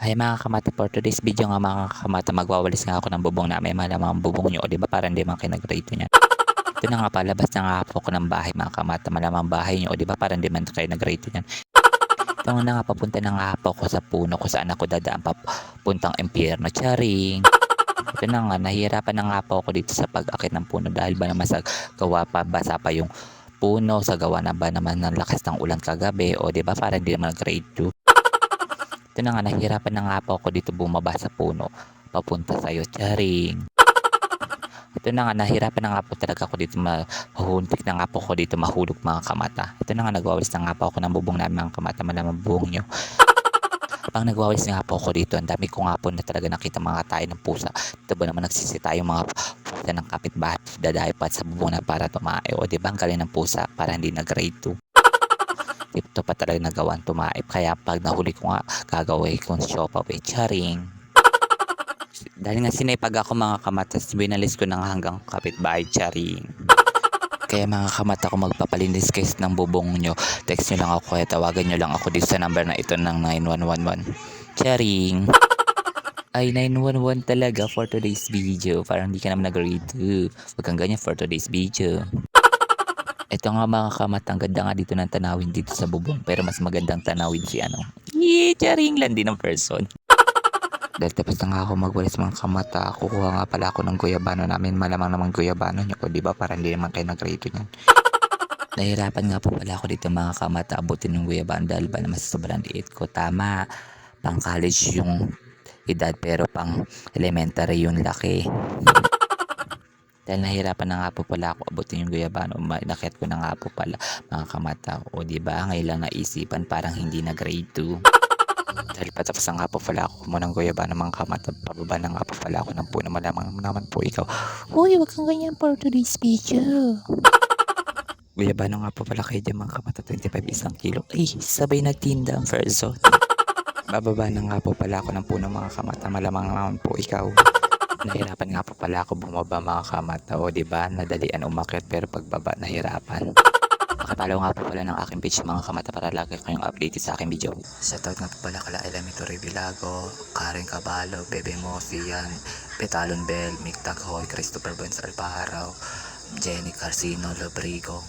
Ay mga kamata, for today's video nga mga kamata, magwawalis nga ako ng bubong namin. Malamang ang bubong nyo, o di ba? Para hindi man kayo nag-rate niya. Ito na nga palabas na nga po ako ng bahay mga kamata. Malamang bahay nyo, o di ba? Para hindi man kayo nag-rate niyan. Ito na nga papunta na nga po ako sa puno kung saan ako dadaan papuntang impyerno. Charing! Ito na nga, nahihirapan na nga po ako dito sa pag-akit ng puno dahil ba naman sa gawa pa, basa pa yung puno, sa gawa na ba naman ng lakas ng ulan kagabi, o di ba? Para hindi naman grade 2. Ito na nga, nahihirapan na nga po ako dito bumaba sa puno. Papunta sa'yo, charing. Ito na nga, nahirapan na nga po talaga ako dito mahuntik na nga po ako dito mahulog mga kamata. Ito na nga, nagwawalis na nga po ako ng bubong namin mga kamata, malamang buhong nyo. Pang nagwawalis nga po ako dito, ang dami ko nga po na talaga nakita mga tayo ng pusa. Ito ba naman nagsisita yung mga pusa ng kapitbahay, dadayo pa sa bubong na para tumae. O di ba ang galing ng pusa para hindi na grade 2 ito pa talaga nagawan tumaip. Kaya pag nahuli ko nga, gagawin kong siopaw eh. Charing. Dahil nga sinipag ako mga kamatas, binalis ko nga hanggang kapitbahay. Charing. Kaya mga kamata kung magpapalinis guys ng bubong nyo, text nyo lang ako kaya tawagan nyo lang ako dito sa number na ito ng 9111. Charing! Ay, 911 talaga for today's video. Parang hindi ka naman nag-read. Huwag kang ganyan for today's video. Ito nga mga kamatang ganda nga dito ng tanawin dito sa bubong. Pero mas magandang tanawin si ano. Yee, charing lang din ng person. Dahil tapos na nga ako magwalis mga kamata, kukuha nga pala ako ng guyabano namin. Malamang naman guyabano nyo ko, di ba? Para hindi naman kayo nag-rate niyan. Nahirapan nga po pala ako dito mga kamata abutin ng guyabano dahil ba naman sa sobrang liit ko. Tama, pang college yung edad pero pang elementary yung laki. Dahil nahirapan na nga po pala ako abutin yung guyabano. Nakit ko na nga po pala mga kamata. O di ba ngayon lang naisipan parang hindi na grade 2. Dahil patapos na nga po pala ako mo ng guyabano mga kamata. Pababa na nga po pala ako ng puno. Malamang naman po ikaw. Uy, wag kang ganyan for today's video. Guyabano nga po pala kayo dyan mga kamata. 25 isang kilo. Ay, sabay nagtinda ang person. Bababa na nga po pala ako ng puno mga kamata. Malamang naman po ikaw. Nahirapan nga po pala ako bumaba mga kamata. O diba, nadalian umakyat pero pagbaba nahirapan. Makapalaw nga po pala ng aking page mga kamata para lagi kayong updated sa aking video. Shoutout nga po pala kala Elemento Revilago, Karen Cabalo, Bebe Mofian, Petalon Bell, Mick Takhoy, Christopher Benz Alpaharaw, Jenny Carcino Lobrigo,